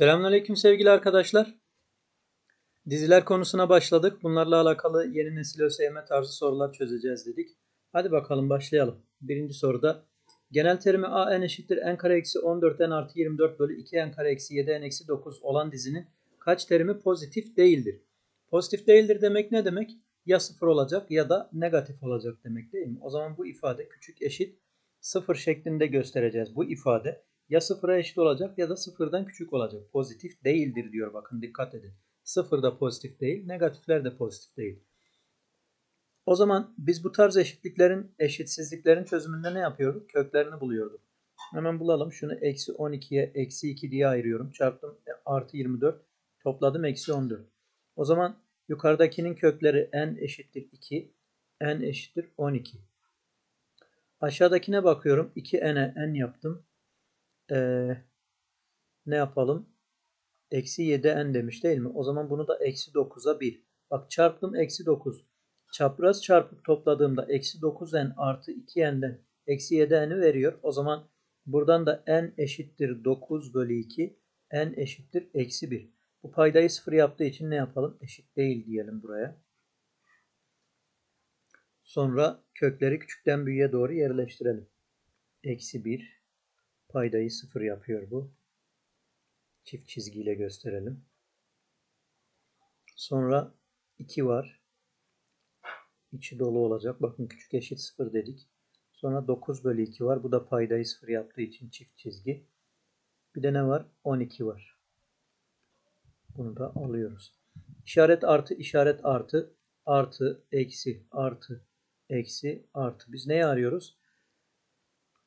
Selamünaleyküm sevgili arkadaşlar. Diziler konusuna başladık. Bunlarla alakalı yeni nesil ÖSYM tarzı sorular çözeceğiz dedik. Hadi bakalım başlayalım. Birinci soruda genel terimi a n eşittir n kare eksi 14 n artı 24 bölü 2 n kare eksi 7 n eksi 9 olan dizinin kaç terimi pozitif değildir? Pozitif değildir demek ne demek? Ya sıfır olacak ya da negatif olacak demek değil mi? O zaman bu ifade küçük eşit sıfır şeklinde göstereceğiz. Bu ifade ya sıfıra eşit olacak ya da sıfırdan küçük olacak. Pozitif değildir diyor bakın dikkat edin. Sıfır da pozitif değil, negatifler de pozitif değil. O zaman biz bu tarz eşitliklerin, eşitsizliklerin çözümünde ne yapıyorduk? Köklerini buluyorduk. Hemen bulalım. Şunu eksi 12'ye eksi 2 diye ayırıyorum. Çarptım e, artı 24. Topladım eksi 14. O zaman yukarıdakinin kökleri n eşittir 2. n eşittir 12. Aşağıdakine bakıyorum. 2n'e n yaptım. Ee, ne yapalım? Eksi 7n demiş değil mi? O zaman bunu da eksi 9'a 1. Bak çarptım eksi 9. Çapraz çarpıp topladığımda eksi 9n artı 2n'den eksi 7n'i veriyor. O zaman buradan da n eşittir 9 bölü 2. n eşittir eksi 1. Bu paydayı sıfır yaptığı için ne yapalım? Eşit değil diyelim buraya. Sonra kökleri küçükten büyüğe doğru yerleştirelim. Eksi 1 paydayı sıfır yapıyor bu. Çift çizgiyle gösterelim. Sonra 2 var. İçi dolu olacak. Bakın küçük eşit 0 dedik. Sonra 9 bölü 2 var. Bu da paydayı 0 yaptığı için çift çizgi. Bir de ne var? 12 var. Bunu da alıyoruz. İşaret artı, işaret artı, artı, eksi, artı, eksi, artı. Biz neyi arıyoruz?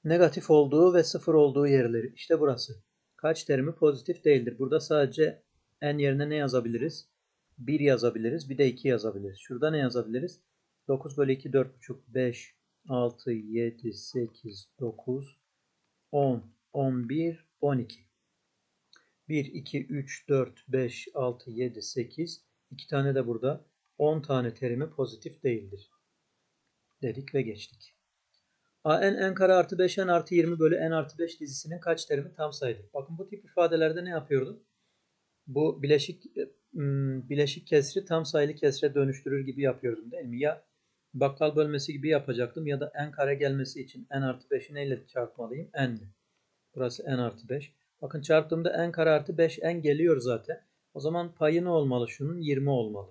Negatif olduğu ve sıfır olduğu yerleri. İşte burası. Kaç terimi pozitif değildir. Burada sadece n yerine ne yazabiliriz? 1 yazabiliriz. Bir de 2 yazabiliriz. Şurada ne yazabiliriz? 9 bölü 2, 4,5, 5, 6, 7, 8, 9, 10, 11, 12. 1, 2, 3, 4, 5, 6, 7, 8. 2 tane de burada. 10 tane terimi pozitif değildir. Dedik ve geçtik. A n kare artı 5 n artı 20 bölü n artı 5 dizisinin kaç terimi tam sayıdır? Bakın bu tip ifadelerde ne yapıyorduk? Bu bileşik bileşik kesri tam sayılı kesre dönüştürür gibi yapıyordum değil mi? Ya bakkal bölmesi gibi yapacaktım ya da n kare gelmesi için n artı 5'i neyle çarpmalıyım? n'le. Burası n artı 5. Bakın çarptığımda n kare artı 5 n geliyor zaten. O zaman payı ne olmalı? Şunun 20 olmalı.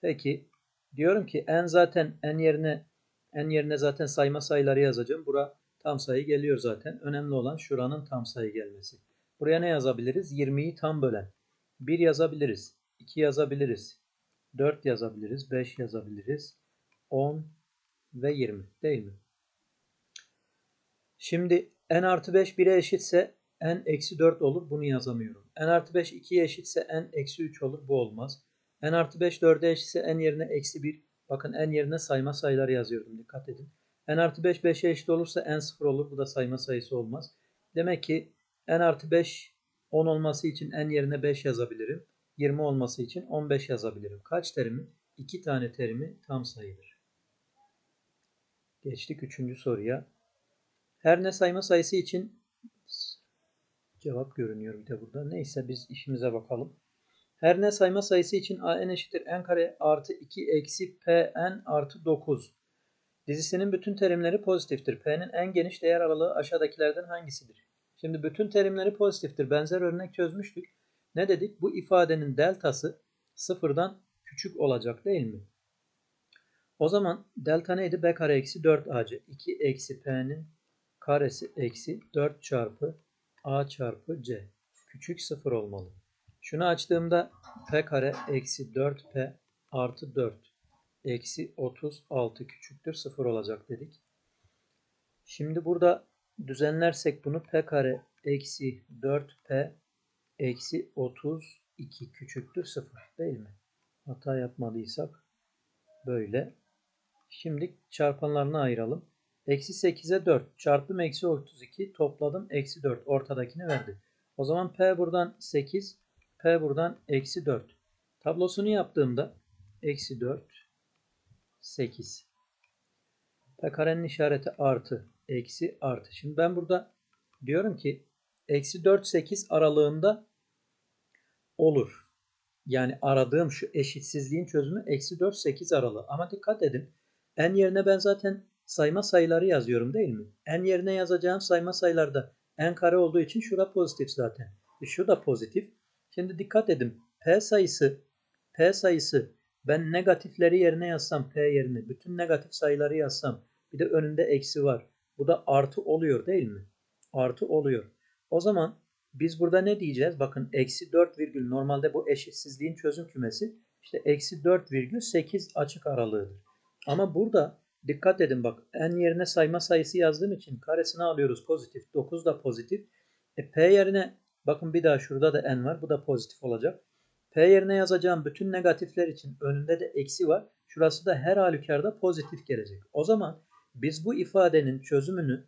Peki diyorum ki n zaten n yerine n yerine zaten sayma sayıları yazacağım. Bura tam sayı geliyor zaten. Önemli olan şuranın tam sayı gelmesi. Buraya ne yazabiliriz? 20'yi tam bölen. 1 yazabiliriz. 2 yazabiliriz. 4 yazabiliriz. 5 yazabiliriz. 10 ve 20 değil mi? Şimdi n artı 5 1'e eşitse n eksi 4 olur. Bunu yazamıyorum. n artı 5 2'ye eşitse n eksi 3 olur. Bu olmaz. n artı 5 4'e eşitse n yerine eksi 1. Bakın n yerine sayma sayıları yazıyorum. Dikkat edin. n artı 5 5'e eşit olursa n 0 olur. Bu da sayma sayısı olmaz. Demek ki n artı 5 10 olması için n yerine 5 yazabilirim. 20 olması için 15 yazabilirim. Kaç terimi? 2 tane terimi tam sayıdır. Geçtik 3. soruya. Her ne sayma sayısı için cevap görünüyor bir de burada. Neyse biz işimize bakalım. Her ne sayma sayısı için a n eşittir n kare artı 2 eksi p n artı 9. Dizisinin bütün terimleri pozitiftir. P'nin en geniş değer aralığı aşağıdakilerden hangisidir? Şimdi bütün terimleri pozitiftir. Benzer örnek çözmüştük. Ne dedik? Bu ifadenin deltası sıfırdan küçük olacak değil mi? O zaman delta neydi? B kare eksi 4 AC. 2 eksi P'nin karesi eksi 4 çarpı A çarpı C. Küçük sıfır olmalı. Şunu açtığımda P kare eksi 4P artı 4 eksi 36 küçüktür sıfır olacak dedik. Şimdi burada düzenlersek bunu P kare eksi 4P eksi 32 küçüktür 0 değil mi? Hata yapmadıysak böyle. Şimdi çarpanlarını ayıralım. Eksi 8'e 4 çarptım eksi 32 topladım eksi 4 ortadakini verdi. O zaman P buradan 8 P buradan eksi 4. Tablosunu yaptığımda eksi 4 8. P karenin işareti artı eksi artı. Şimdi ben burada diyorum ki eksi 4 8 aralığında olur. Yani aradığım şu eşitsizliğin çözümü eksi 4 8 aralığı. Ama dikkat edin. En yerine ben zaten sayma sayıları yazıyorum değil mi? En yerine yazacağım sayma sayılarda n kare olduğu için şura pozitif zaten. E şu da pozitif. Şimdi dikkat edin. P sayısı P sayısı ben negatifleri yerine yazsam P yerine bütün negatif sayıları yazsam bir de önünde eksi var. Bu da artı oluyor değil mi? Artı oluyor. O zaman biz burada ne diyeceğiz? Bakın eksi 4 virgül normalde bu eşitsizliğin çözüm kümesi işte eksi 4 virgül 8 açık aralığıdır. Ama burada dikkat edin bak n yerine sayma sayısı yazdığım için karesini alıyoruz pozitif. 9 da pozitif. E, P yerine bakın bir daha şurada da n var. Bu da pozitif olacak. P yerine yazacağım bütün negatifler için önünde de eksi var. Şurası da her halükarda pozitif gelecek. O zaman biz bu ifadenin çözümünü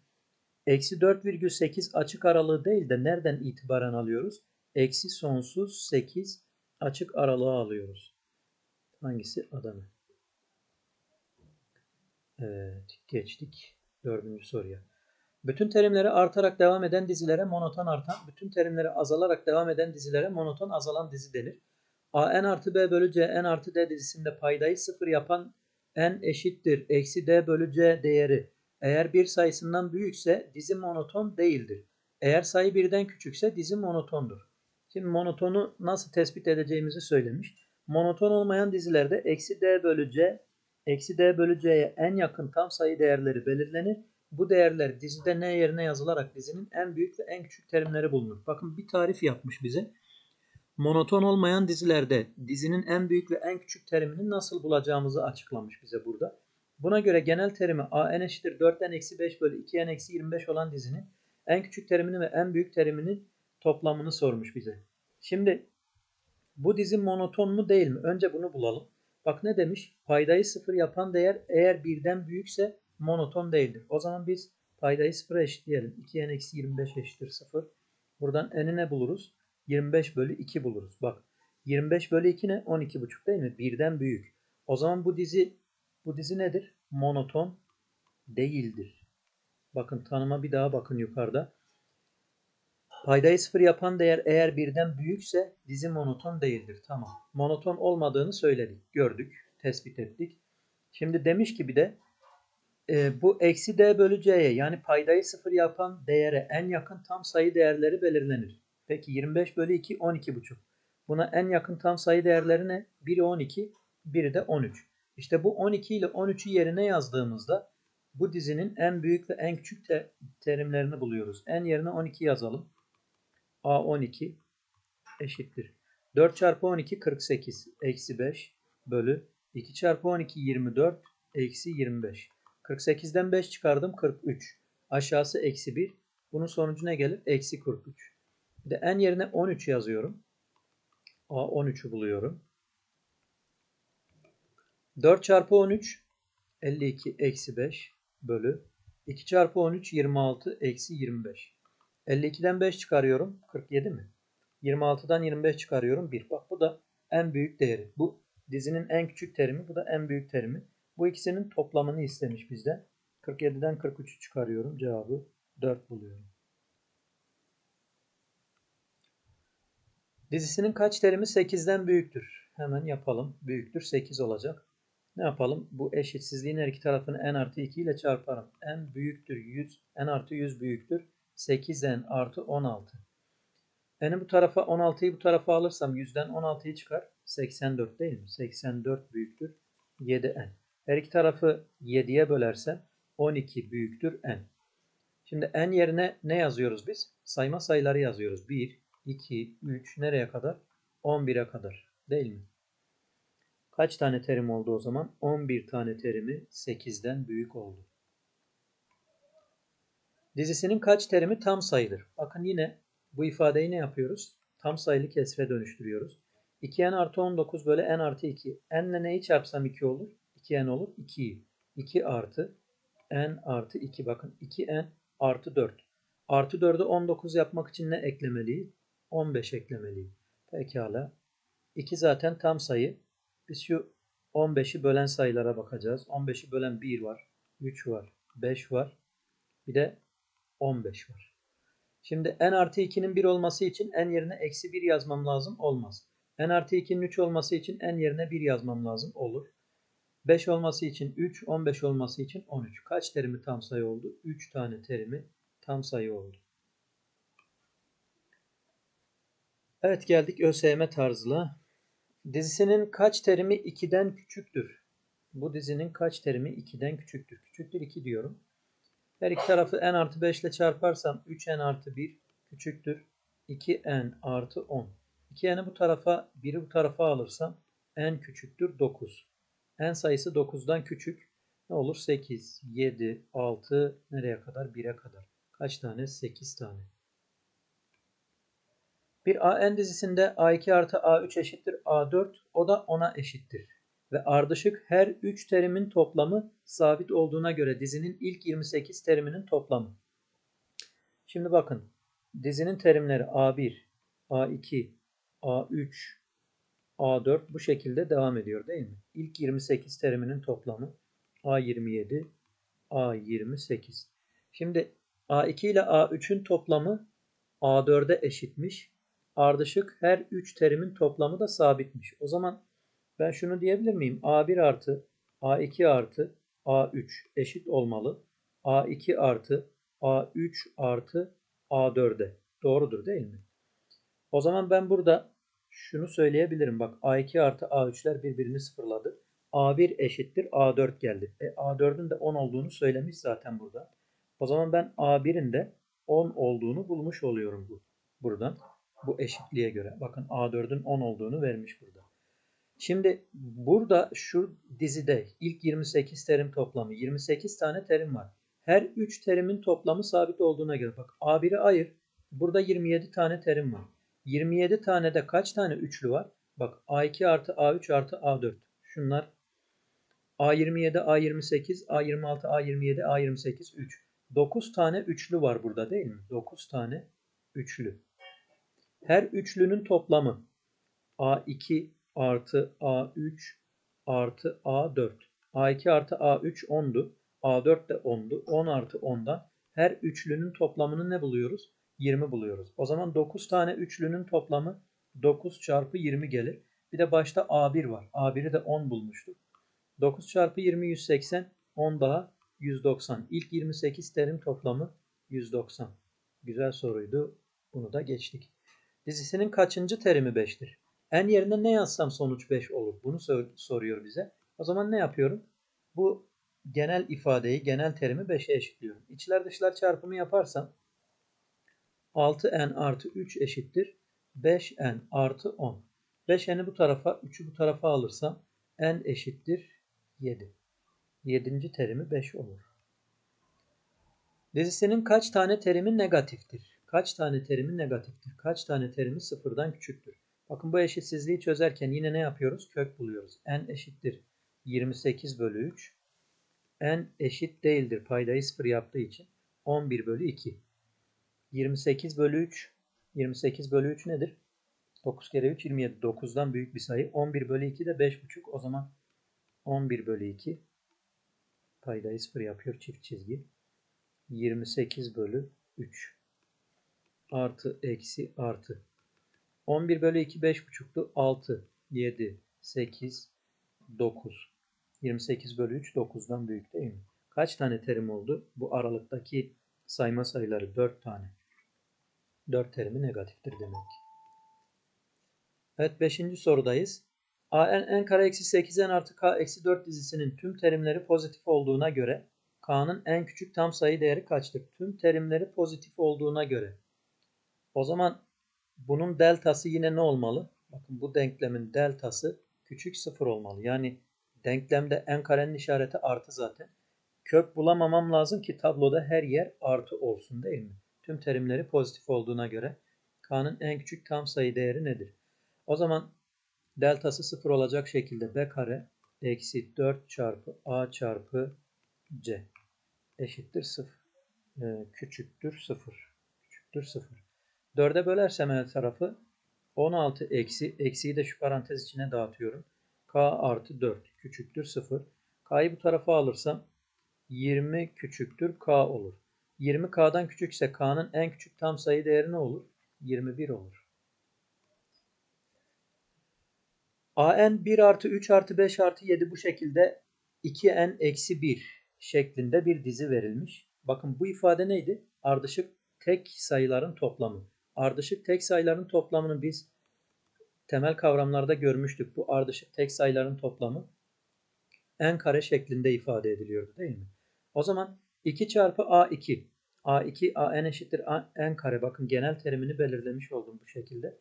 eksi 4,8 açık aralığı değil de nereden itibaren alıyoruz? Eksi sonsuz 8 açık aralığı alıyoruz. Hangisi? Adana. Evet geçtik dördüncü soruya. Bütün terimleri artarak devam eden dizilere monoton artan, bütün terimleri azalarak devam eden dizilere monoton azalan dizi denir. A n artı b bölü c n artı d dizisinde paydayı sıfır yapan n eşittir eksi d bölü c değeri eğer bir sayısından büyükse dizi monoton değildir. Eğer sayı birden küçükse dizi monotondur. Şimdi monotonu nasıl tespit edeceğimizi söylemiş. Monoton olmayan dizilerde eksi d bölü c eksi d bölü c'ye en yakın tam sayı değerleri belirlenir. Bu değerler dizide n yerine yazılarak dizinin en büyük ve en küçük terimleri bulunur. Bakın bir tarif yapmış bize. Monoton olmayan dizilerde dizinin en büyük ve en küçük terimini nasıl bulacağımızı açıklamış bize burada. Buna göre genel terimi a n eşittir 4n eksi 5 bölü 2n eksi 25 olan dizinin en küçük terimini ve en büyük teriminin toplamını sormuş bize. Şimdi bu dizi monoton mu değil mi? Önce bunu bulalım. Bak ne demiş? Paydayı sıfır yapan değer eğer birden büyükse monoton değildir. O zaman biz paydayı sıfıra eşitleyelim. 2n eksi 25 eşittir 0. Buradan n'i ne buluruz? 25 bölü 2 buluruz. Bak 25 bölü 2 ne? 12,5 değil mi? Birden büyük. O zaman bu dizi bu dizi nedir? Monoton değildir. Bakın tanıma bir daha bakın yukarıda. Paydayı sıfır yapan değer eğer birden büyükse dizi monoton değildir. Tamam. Monoton olmadığını söyledik, gördük, tespit ettik. Şimdi demiş ki bir de e, bu eksi d bölü c'ye yani paydayı sıfır yapan değere en yakın tam sayı değerleri belirlenir. Peki 25 bölü 2 12,5. Buna en yakın tam sayı değerleri ne? Biri 12, biri de 13. İşte bu 12 ile 13'ü yerine yazdığımızda bu dizinin en büyük ve en küçük te terimlerini buluyoruz. En yerine 12 yazalım. A12 eşittir. 4 çarpı 12 48 eksi 5 bölü 2 çarpı 12 24 eksi 25. 48'den 5 çıkardım 43. Aşağısı eksi 1. Bunun sonucu ne gelir? Eksi 43. Bir de en yerine 13 yazıyorum. A13'ü buluyorum. 4 çarpı 13 52 eksi 5 bölü 2 çarpı 13 26 eksi 25. 52'den 5 çıkarıyorum. 47 mi? 26'dan 25 çıkarıyorum. 1. Bak bu da en büyük değeri. Bu dizinin en küçük terimi. Bu da en büyük terimi. Bu ikisinin toplamını istemiş bizden. 47'den 43'ü çıkarıyorum. Cevabı 4 buluyorum. Dizisinin kaç terimi 8'den büyüktür? Hemen yapalım. Büyüktür 8 olacak. Ne yapalım? Bu eşitsizliğin her iki tarafını n artı 2 ile çarparım. n büyüktür 100, n artı 100 büyüktür 8n artı 16. N'i bu tarafa 16'yı bu tarafa alırsam 100'den 16'yı çıkar. 84 değil mi? 84 büyüktür 7n. Her iki tarafı 7'ye bölersem 12 büyüktür n. Şimdi n yerine ne yazıyoruz biz? Sayma sayıları yazıyoruz. 1, 2, 3 nereye kadar? 11'e kadar değil mi? Kaç tane terim oldu o zaman? 11 tane terimi 8'den büyük oldu. Dizisinin kaç terimi tam sayıdır? Bakın yine bu ifadeyi ne yapıyoruz? Tam sayılı kesre dönüştürüyoruz. 2n artı 19 bölü n artı 2. n ile neyi çarpsam 2 olur? 2n olur. 2'yi. 2 artı n artı 2. Bakın 2n artı 4. Artı 4'ü 19 yapmak için ne eklemeliyim? 15 eklemeliyim. Pekala. 2 zaten tam sayı. Biz şu 15'i bölen sayılara bakacağız. 15'i bölen 1 var. 3 var. 5 var. Bir de 15 var. Şimdi n artı 2'nin 1 olması için n yerine eksi 1 yazmam lazım. Olmaz. n artı 2'nin 3 olması için n yerine 1 yazmam lazım. Olur. 5 olması için 3, 15 olması için 13. Kaç terimi tam sayı oldu? 3 tane terimi tam sayı oldu. Evet geldik ÖSYM tarzına. Dizisinin kaç terimi 2'den küçüktür? Bu dizinin kaç terimi 2'den küçüktür? Küçüktür 2 diyorum. Her iki tarafı n artı 5 ile çarparsam 3n artı 1 küçüktür. 2n artı 10. 2n'i bu tarafa 1'i bu tarafa alırsam n küçüktür 9. n sayısı 9'dan küçük. Ne olur? 8, 7, 6 nereye kadar? 1'e kadar. Kaç tane? 8 tane. Bir AN dizisinde A2 artı A3 eşittir A4. O da 10'a eşittir. Ve ardışık her 3 terimin toplamı sabit olduğuna göre dizinin ilk 28 teriminin toplamı. Şimdi bakın. Dizinin terimleri A1, A2, A3, A4 bu şekilde devam ediyor değil mi? İlk 28 teriminin toplamı A27, A28. Şimdi A2 ile A3'ün toplamı A4'e eşitmiş. Ardışık her 3 terimin toplamı da sabitmiş. O zaman ben şunu diyebilir miyim? A1 artı A2 artı A3 eşit olmalı. A2 artı A3 artı A4'e. Doğrudur değil mi? O zaman ben burada şunu söyleyebilirim. Bak A2 artı A3'ler birbirini sıfırladı. A1 eşittir A4 geldi. E, A4'ün de 10 olduğunu söylemiş zaten burada. O zaman ben A1'in de 10 olduğunu bulmuş oluyorum bu buradan. Bu eşitliğe göre. Bakın A4'ün 10 olduğunu vermiş burada. Şimdi burada şu dizide ilk 28 terim toplamı 28 tane terim var. Her 3 terimin toplamı sabit olduğuna göre bak A1'i ayır. Burada 27 tane terim var. 27 tane de kaç tane üçlü var? Bak A2 artı A3 artı A4. Şunlar A27, A28, A26, A27, A28, 3. 9 tane üçlü var burada değil mi? 9 tane üçlü. Her üçlünün toplamı A2 artı A3 artı A4. A2 artı A3 10'du. A4 de 10'du. 10 artı 10'dan her üçlünün toplamını ne buluyoruz? 20 buluyoruz. O zaman 9 tane üçlünün toplamı 9 çarpı 20 gelir. Bir de başta A1 var. A1'i de 10 bulmuştuk. 9 çarpı 20 180. 10 daha 190. İlk 28 terim toplamı 190. Güzel soruydu. Bunu da geçtik. Dizisinin kaçıncı terimi 5'tir? En yerine ne yazsam sonuç 5 olur. Bunu sor soruyor bize. O zaman ne yapıyorum? Bu genel ifadeyi, genel terimi 5'e eşitliyorum. İçler dışlar çarpımı yaparsam 6n artı 3 eşittir 5n artı 10. 5n'i bu tarafa, 3'ü bu tarafa alırsam n eşittir 7. 7. terimi 5 olur. Dizisinin kaç tane terimi negatiftir? Kaç tane terimi negatiftir? Kaç tane terimi sıfırdan küçüktür? Bakın bu eşitsizliği çözerken yine ne yapıyoruz? Kök buluyoruz. n eşittir 28 bölü 3. n eşit değildir. Paydayı sıfır yaptığı için 11 bölü 2. 28 bölü 3. 28 bölü 3 nedir? 9 kere 3 27. 9'dan büyük bir sayı. 11 bölü 2 de 5,5. O zaman 11 bölü 2 paydayı sıfır yapıyor çift çizgi. 28 bölü 3 artı eksi artı 11 bölü 2 5,5'tu. 6, 7, 8, 9. 28 bölü 3 9'dan büyük değil mi? Kaç tane terim oldu? Bu aralıktaki sayma sayıları 4 tane. 4 terimi negatiftir demek. Evet 5. sorudayız. a n n kare eksi 8n artı k eksi 4 dizisinin tüm terimleri pozitif olduğuna göre k'nın en küçük tam sayı değeri kaçtır? Tüm terimleri pozitif olduğuna göre. O zaman bunun deltası yine ne olmalı? Bakın bu denklemin deltası küçük sıfır olmalı. Yani denklemde n karenin işareti artı zaten. Kök bulamamam lazım ki tabloda her yer artı olsun değil mi? Tüm terimleri pozitif olduğuna göre k'nın en küçük tam sayı değeri nedir? O zaman deltası sıfır olacak şekilde b kare eksi 4 çarpı a çarpı c eşittir 0. Ee, küçüktür 0. Küçüktür 0. 4'e bölersem her tarafı 16 eksi, eksiyi de şu parantez içine dağıtıyorum. K artı 4 küçüktür 0. K'yı bu tarafa alırsam 20 küçüktür K olur. 20K'dan küçükse K'nın en küçük tam sayı değeri ne olur? 21 olur. AN 1 artı 3 artı 5 artı 7 bu şekilde 2N eksi 1 şeklinde bir dizi verilmiş. Bakın bu ifade neydi? Ardışık tek sayıların toplamı. Ardışık tek sayıların toplamını biz temel kavramlarda görmüştük. Bu ardışık tek sayıların toplamı n kare şeklinde ifade ediliyordu değil mi? O zaman 2 çarpı a2 a2 an eşittir n kare bakın genel terimini belirlemiş oldum bu şekilde.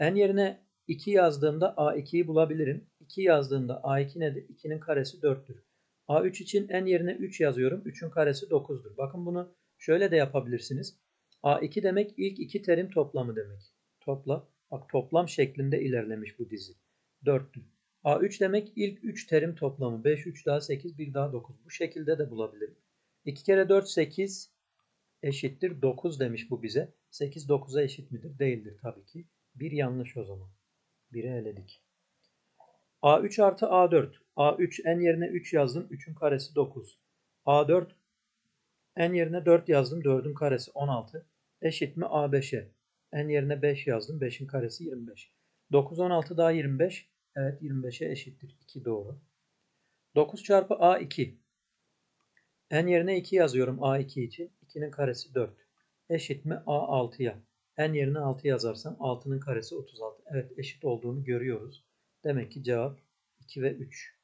n yerine 2 yazdığımda a2'yi bulabilirim. 2 yazdığımda a2 nedir? 2'nin karesi 4'tür. a3 için n yerine 3 yazıyorum. 3'ün karesi 9'dur. Bakın bunu şöyle de yapabilirsiniz. a2 demek ilk iki terim toplamı demek. Topla. Bak toplam şeklinde ilerlemiş bu dizi. 4'tür. A3 demek ilk 3 terim toplamı. 5, 3 daha 8, 1 daha 9. Bu şekilde de bulabilirim. 2 kere 4, 8 eşittir 9 demiş bu bize. 8, 9'a eşit midir? Değildir tabii ki. 1 yanlış o zaman. 1'i eledik. A3 artı A4. A3 n yerine 3 yazdım. 3'ün karesi 9. A4 n yerine 4 yazdım. 4'ün karesi 16. Eşit mi A5'e? n yerine 5 yazdım. 5'in karesi 25. 9, 16 daha 25. Evet 25'e eşittir. 2 doğru. 9 çarpı A2. N yerine 2 yazıyorum A2 için. 2'nin karesi 4. Eşit mi A6'ya? N yerine 6 yazarsam 6'nın karesi 36. Evet eşit olduğunu görüyoruz. Demek ki cevap 2 ve 3.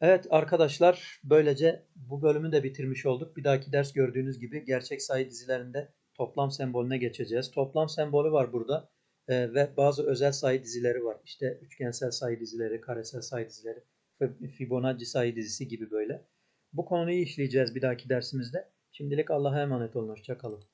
Evet arkadaşlar böylece bu bölümü de bitirmiş olduk. Bir dahaki ders gördüğünüz gibi gerçek sayı dizilerinde toplam sembolüne geçeceğiz. Toplam sembolü var burada e, ve bazı özel sayı dizileri var. İşte üçgensel sayı dizileri, karesel sayı dizileri, Fibonacci sayı dizisi gibi böyle. Bu konuyu işleyeceğiz bir dahaki dersimizde. Şimdilik Allah'a emanet olun. Hoşçakalın.